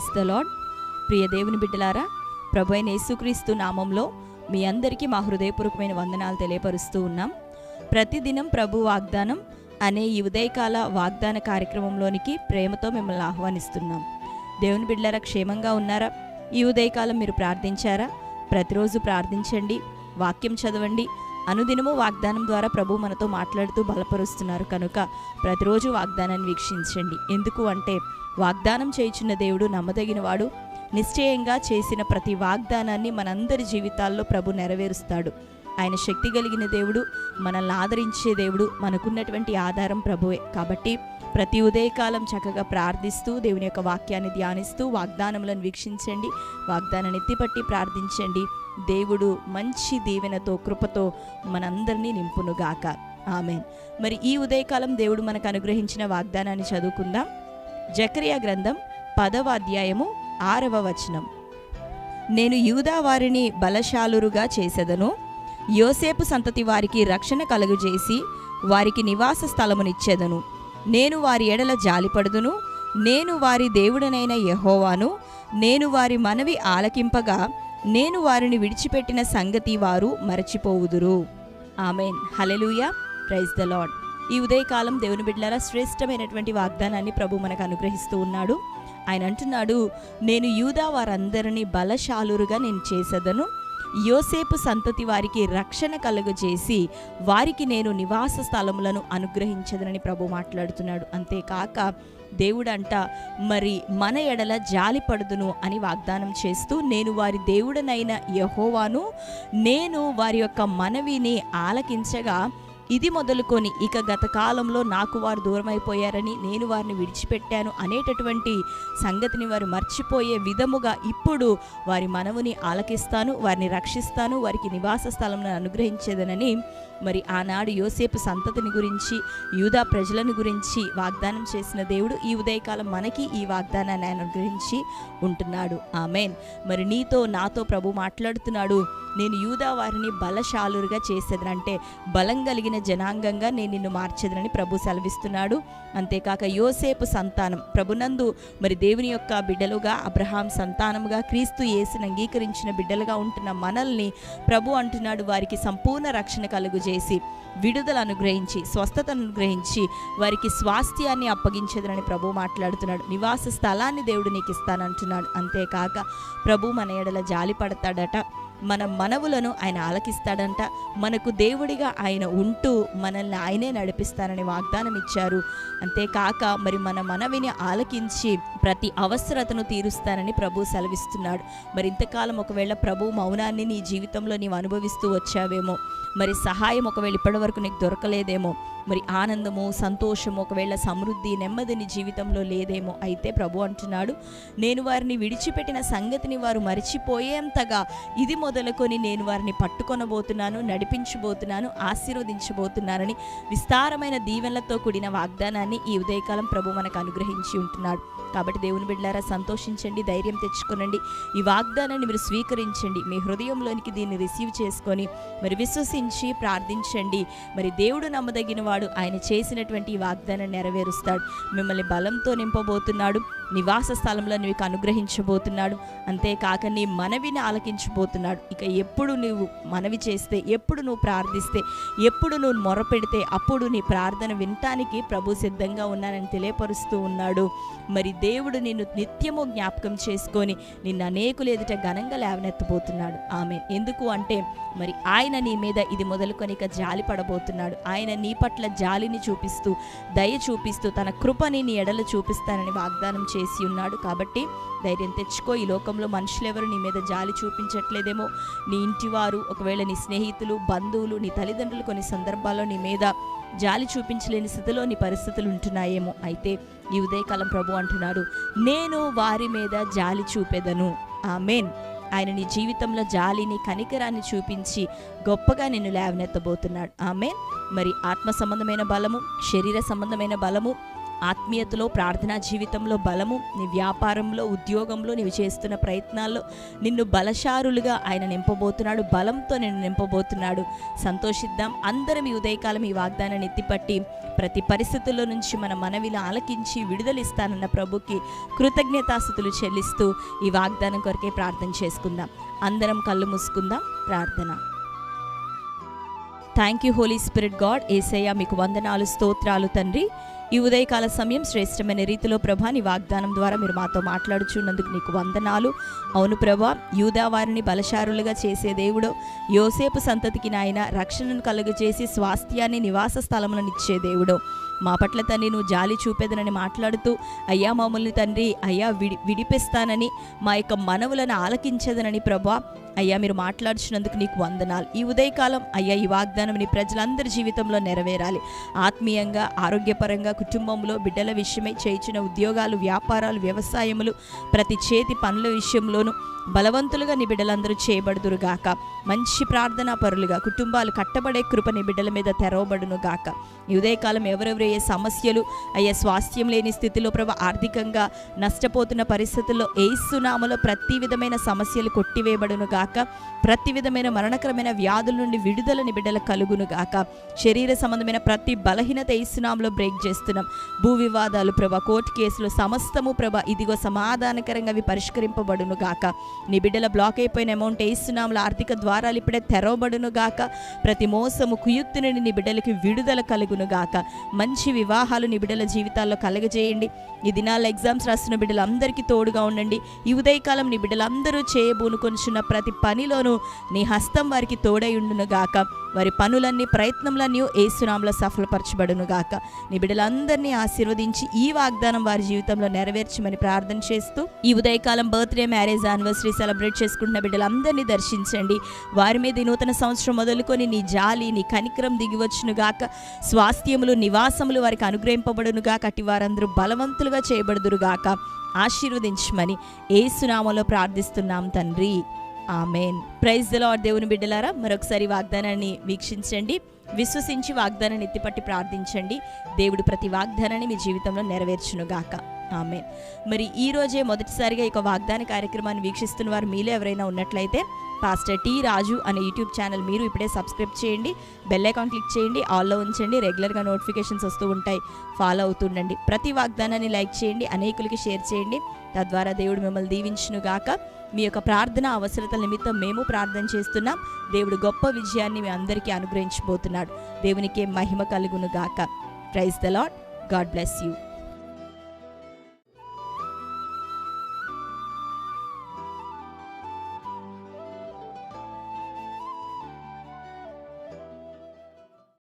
Praise the lord ప్రియ దేవుని బిడ్డలారా ప్రభు అయిన యేసుక్రీస్తు నామంలో మీ అందరికీ మా హృదయపూర్వకమైన వందనాలు తెలియపరుస్తూ ఉన్నాం. ప్రతిదినం ప్రభు వాగ్దానం అనే ఈ ఉదయకాల వాగ్దాన కార్యక్రమంలోనికి ప్రేమతో మిమ్మల్ని ఆహ్వానిస్తున్నాం. దేవుని బిడ్డలారా క్షేమంగా ఉన్నారా? ఈ ఉదయకాలం మీరు ప్రార్థించారా? ప్రతిరోజు ప్రార్థించండి వాక్యం చదవండి అనుదినము వాగ్దానం ద్వారా ప్రభు మనతో మాట్లాడుతూ బలపరుస్తున్నారు. కనుక ప్రతిరోజు వాగ్దానాన్ని వీక్షించండి. ఎందుకు అంటే వాగ్దానం చేయించిన దేవుడు నమ్మదగినవాడు. నిశ్చయంగా చేసిన ప్రతి వాగ్దానాన్ని మనందరి జీవితాల్లో ప్రభు నెరవేరుస్తాడు. ఆయన శక్తి కలిగిన దేవుడు మనల్ని ఆదరించే దేవుడు మనకున్నటువంటి ఆధారం ప్రభువే. కాబట్టి ప్రతి ఉదయకాలం చక్కగా ప్రార్థిస్తూ దేవుని యొక్క వాక్యాన్ని ధ్యానిస్తూ వాగ్దానములను వీక్షించండి. వాగ్దానాన్ని ఎత్తిపట్టి ప్రార్థించండి. దేవుడు మంచి దీవెనతో కృపతో మనందరినీ నింపునుగాక. ఆమెన్. మరి ఈ ఉదయకాలం దేవుడు మనకు అనుగ్రహించిన వాగ్దానాన్ని చదువుకుందాం. జకరియా గ్రంథం పదవ అధ్యాయము ఆరవ వచనం. నేను యూదా వారిని బలశాలురుగా చేసేదను. యోసేపు సంతతి వారికి రక్షణ కలుగజేసి వారికి నివాస స్థలమునిచ్చేదను. నేను వారి ఎడల జాలిపడుదును నేను వారి దేవుడనైన యహోవాను. నేను వారి మనవి ఆలకింపగా నేను వారిని విడిచిపెట్టిన సంగతి వారు మరచిపోవుదురు. Amen. Hallelujah praise the Lord ఈ ఉదయకాలం దేవుని బిడ్డలారా శ్రేష్టమైనటువంటి వాగ్దానాన్ని ప్రభు మనకు అనుగ్రహిస్తూ ఉన్నాడు. ఆయన అంటున్నాడు నేను యూదా వారందరినీ బలశాలురుగా నేను చేసేదను. యోసేపు సంతతి వారికి రక్షణ కలుగజేసి వారికి నేను నివాస స్థలములను అనుగ్రహించదనని ప్రభు మాట్లాడుతున్నాడు. అంతేకాక దేవుడంట మరి మన ఎడల జాలి పడుదును అని వాగ్దానం చేస్తూ నేను వారి దేవుడనైన యహోవాను నేను వారి యొక్క మనవిని ఆలకించగా ఇది మొదలుకొని ఇక గత కాలంలో నాకు వారు దూరమైపోయారని నేను వారిని విడిచిపెట్టాను అనేటటువంటి సంగతిని వారు మర్చిపోయే విధముగా ఇప్పుడు వారి మనవుని ఆలకిస్తాను వారిని రక్షిస్తాను వారికి నివాస స్థలంను అనుగ్రహించేదనని మరి ఆనాడు యోసేపు సంతతిని గురించి యూదా ప్రజలను గురించి వాగ్దానం చేసిన దేవుడు ఈ ఉదయకాలం మనకి ఈ వాగ్దానాన్ని ఆయన గురించి ఉంటున్నాడు. ఆమెన్. మరి నీతో నాతో ప్రభు మాట్లాడుతున్నాడు. నేను యూదా వారిని బలశాలురుగా చేసేదనంటే బలం కలిగిన జనాంగంగా నేను నిన్ను మార్చేదనని ప్రభు సెలవిస్తున్నాడు. అంతేకాక యోసేపు సంతానం. ప్రభునందు మరి దేవుని యొక్క బిడ్డలుగా అబ్రహాం సంతానముగా క్రీస్తు యేసుని అంగీకరించిన బిడ్డలుగా ఉంటున్న మనల్ని ప్రభు అంటున్నాడు. వారికి సంపూర్ణ రక్షణ చేసి విడుదల అనుగ్రహించి స్వస్థతను అనుగ్రహించి వారికి స్వాస్థ్యాన్ని అప్పగించేదనని ప్రభు మాట్లాడుతున్నాడు. నివాస స్థలాన్ని దేవుడు నీకు ఇస్తానంటున్నాడు. అంతేకాక ప్రభు మన ఎడల జాలి పడతాడట. మన మనవులను ఆయన ఆలకిస్తాడంట. మనకు దేవుడిగా ఆయన ఉంటూ మనల్ని ఆయనే నడిపిస్తానని వాగ్దానం ఇచ్చారు. అంతేకాక మరి మన మనవిని ఆలకించి ప్రతి అవసరతను తీరుస్తానని ప్రభు సెలవిస్తున్నాడు. మరి ఇంతకాలం ఒకవేళ ప్రభు మౌనాన్ని నీ జీవితంలో నీవు అనుభవిస్తూ వచ్చావేమో మరి సహాయం ఒకవేళ ఇప్పటివరకు నీకు దొరకలేదేమో మరి ఆనందము సంతోషము ఒకవేళ సమృద్ధి నెమ్మది నీ జీవితంలో లేదేమో అయితే ప్రభు అంటున్నాడు. నేను వారిని విడిచిపెట్టిన సంగతిని వారు మరిచిపోయేంతగా ఇది మొదలుకొని నేను వారిని పట్టుకొనబోతున్నాను నడిపించబోతున్నాను ఆశీర్వదించబోతున్నానని విస్తారమైన దీవెనలతో కూడిన వాగ్దానాన్ని ఈ ఉదయకాలం ప్రభు మనకు అనుగ్రహించి ఉంటున్నాడు. కాబట్టి దేవుని బిడ్డారా సంతోషించండి ధైర్యం తెచ్చుకోనండి. ఈ వాగ్దానాన్ని మీరు స్వీకరించండి. మీ హృదయంలోనికి దీన్ని రిసీవ్ చేసుకొని మరి విశ్వసించి ప్రార్థించండి. మరి దేవుడు నమ్మదగిన వాడు ఆయన చేసినటువంటి ఈ వాగ్దానాన్ని నెరవేరుస్తాడు. మిమ్మల్ని బలంతో నింపబోతున్నాడు. నివాస స్థలంలో నీకు అనుగ్రహించబోతున్నాడు. అంతేకాక నీ మనవిని ఆలకించబోతున్నాడు. ఇక ఎప్పుడు నువ్వు మనవి చేస్తే ఎప్పుడు నువ్వు ప్రార్థిస్తే ఎప్పుడు నువ్వు మొరపెడితే అప్పుడు నీ ప్రార్థన వినటానికి ప్రభు సిద్ధంగా ఉన్నానని తెలియపరుస్తూ ఉన్నాడు. మరి దేవుడు నిన్ను నిత్యము జ్ఞాపకం చేసుకొని నిన్ను అనేకులు ఎదుట ఘనంగా లేవనెత్తబోతున్నాడు. ఆమె ఎందుకు అంటే మరి ఆయన నీ మీద ఇది మొదలుకొని ఇక జాలి పడబోతున్నాడు. ఆయన నీ పట్ల జాలిని చూపిస్తూ దయ చూపిస్తూ తన కృపని నీ ఎడలు చూపిస్తానని వాగ్దానం చేసి ఉన్నాడు. కాబట్టి ధైర్యం తెచ్చుకో. ఈ లోకంలో మనుషులెవరు నీ మీద జాలి చూపించట్లేదేమో. నీ ఇంటివారు ఒకవేళ నీ స్నేహితులు బంధువులు నీ తల్లిదండ్రులు కొన్ని సందర్భాల్లో నీ మీద జాలి చూపించలేని స్థితిలో నీ పరిస్థితులు ఉంటున్నాయేమో. అయితే ఈ ఉదయకాలం ప్రభు అంటున్నాడు నేను వారి మీద జాలి చూపెదను. ఆమెన్. ఆయన నీ జీవితంలో జాలిని కనికరాన్ని చూపించి గొప్పగా నిన్ను లేవనెత్తబోతున్నాడు. ఆమెన్. మరి ఆత్మ సంబంధమైన బలము శరీర సంబంధమైన బలము ఆత్మీయతలో ప్రార్థనా జీవితంలో బలము నీ వ్యాపారంలో ఉద్యోగంలో నీవు చేస్తున్న ప్రయత్నాల్లో నిన్ను బలశారులుగా ఆయన నింపబోతున్నాడు బలంతో నిన్ను నింపబోతున్నాడు. సంతోషిద్దాం. అందరం ఈ ఉదయకాలం ఈ వాగ్దానాన్ని ఎత్తిపట్టి ప్రతి పరిస్థితుల్లో నుంచి మన మనవిని ఆలకించి విడుదలిస్తానన్న ప్రభుకి కృతజ్ఞతాస్థుతులు చెల్లిస్తూ ఈ వాగ్దానం కొరకే ప్రార్థన చేసుకుందాం. అందరం కళ్ళు మూసుకుందాం. ప్రార్థన. Thank you Holy Spirit God Yesayya మీకు వందనాలు స్తోత్రాలు తండ్రి. ఈ ఉదయకాల సమయం శ్రేష్టమైన రీతిలో ప్రభా నీ వాగ్దానం ద్వారా మీరు మాతో మాట్లాడుచున్నందుకు నీకు వందనాలు. అవును ప్రభా యూదా వారిని బలశారులుగా చేసే దేవుడు యోసేపు సంతతికి నాయన రక్షణను కలుగజేసి స్వాస్థ్యాన్ని నివాస స్థలములను ఇచ్చే దేవుడు. మా పట్ల తండ్రి నువ్వు జాలి చూపేదనని మాట్లాడుతూ అయ్యా మమ్మల్ని తండ్రి అయ్యా విడి విడిపిస్తానని మా యొక్క మనవులను ఆలకించదనని ప్రభా అయ్యా మీరు మాట్లాడుచినందుకు నీకు వందనాలు. ఈ ఉదయకాలం అయ్యా ఈ వాగ్దానం నీ ప్రజలందరి జీవితంలో నెరవేరాలి. ఆత్మీయంగా ఆరోగ్యపరంగా కుటుంబంలో బిడ్డల విషయమై చేయించిన ఉద్యోగాలు వ్యాపారాలు వ్యవసాయములు ప్రతి చేతి పనుల విషయంలోనూ బలవంతులుగా నీ బిడ్డలందరూ చేయబడుదురు గాక మంచి ప్రార్థనా పరులుగా కుటుంబాలు కట్టబడే కృప నీ బిడ్డల మీద తెరవబడును గాక. ఈ ఉదయకాలం ఎవరెవరు ఏ సమస్యలు అయ్యే స్వాస్థ్యం లేని స్థితిలో ప్రభు ఆర్థికంగా నష్టపోతున్న పరిస్థితుల్లో ఏసునామలో ప్రతి విధమైన సమస్యలు కొట్టివేయబడును గాక. ప్రతి విధమైన మరణకరమైన వ్యాధుల నుండి విడుదలని బిడ్డల కలుగును గాక. శరీర సంబంధమైన ప్రతి బలహీనత ఏసునామలో బ్రేక్ చేస్తున్నాం. భూ వివాదాలు ప్రభ కోర్టు కేసులు సమస్తము ప్రభ ఇదిగో సమాధానకరంగా అవి పరిష్కరింపబడును గాక. నీ బిడ్డల బ్లాక్ అయిపోయిన అమౌంట్ వేస్తున్నాములు ఆర్థిక ద్వారాలు ఇప్పుడే తెరవబడును గాక. ప్రతి మోసము కుయుక్తి నుండి నీ బిడ్డలకి విడుదల కలుగును గాక. మంచి వివాహాలు నీ బిడ్డల జీవితాల్లో కలగజేయండి. ఈ దినాల ఎగ్జామ్స్ రాస్తున్న బిడ్డలందరికీ తోడుగా ఉండండి. ఈ ఉదయకాలం నీ బిడ్డలందరూ చేయబూనుకొనిచున్న ప్రతి పనిలోనూ నీ హస్తం వారికి తోడైండును గాక వారి పనులన్నీ ప్రయత్నంలన్నీ ఏసునాంలో సఫలపరచబడును గాక. నీ బిడ్డలందరినీ ఆశీర్వదించి ఈ వాగ్దానం వారి జీవితంలో నెరవేర్చమని ప్రార్థన చేస్తూ ఈ ఉదయకాలం బర్త్డే మ్యారేజ్ యానివర్సరీ సెలబ్రేట్ చేసుకుంటున్న బిడ్డలందరినీ దర్శించండి. వారి మీద ఈ నూతన సంవత్సరం మొదలుకొని నీ జాలి నీ కనికరం దిగివచ్చును గాక. స్వాస్థ్యములు నివాసములు వారికి అనుగ్రహింపబడును గాక. వారందరూ బలవంతులుగా చేయబడుదురు గాక. ఆశీర్వదించమని ఏసునామలో ప్రార్థిస్తున్నాం తండ్రి. ఆమెన్. ప్రైజ్ ద దేవుని బిడ్డలారా. మరొకసారి వాగ్దానాన్ని వీక్షించండి. విశ్వసించి వాగ్దానాన్ని ఎత్తిపట్టి ప్రార్థించండి. దేవుడు ప్రతి వాగ్దానాన్ని మీ జీవితంలో నెరవేర్చునుగాక. ఆమె మరి ఈ రోజే మొదటిసారిగా ఈ యొక్క వాగ్దాన కార్యక్రమాన్ని వీక్షిస్తున్న వారు మీలో ఎవరైనా ఉన్నట్లయితే పాస్టర్ టీ రాజు అనే యూట్యూబ్ ఛానల్ మీరు ఇప్పుడే సబ్స్క్రైబ్ చేయండి బెల్ ఐకాన్ క్లిక్ చేయండి ఆల్లో ఉంచండి రెగ్యులర్గా నోటిఫికేషన్స్ వస్తూ ఉంటాయి. ఫాలో అవుతుండండి. ప్రతి వాగ్దానాన్ని లైక్ చేయండి అనేకులకి షేర్ చేయండి. తద్వారా దేవుడు మిమ్మల్ని దీవించును గాక మీ యొక్క ప్రార్థన అవసరతల నిమిత్తం మేము ప్రార్థన చేస్తున్నాం. దేవుడు గొప్ప విజయాన్ని మీ అందరికీ అనుగ్రహించబోతున్నాడు. దేవునికే మహిమ కలుగును గాక praise the Lord God bless you.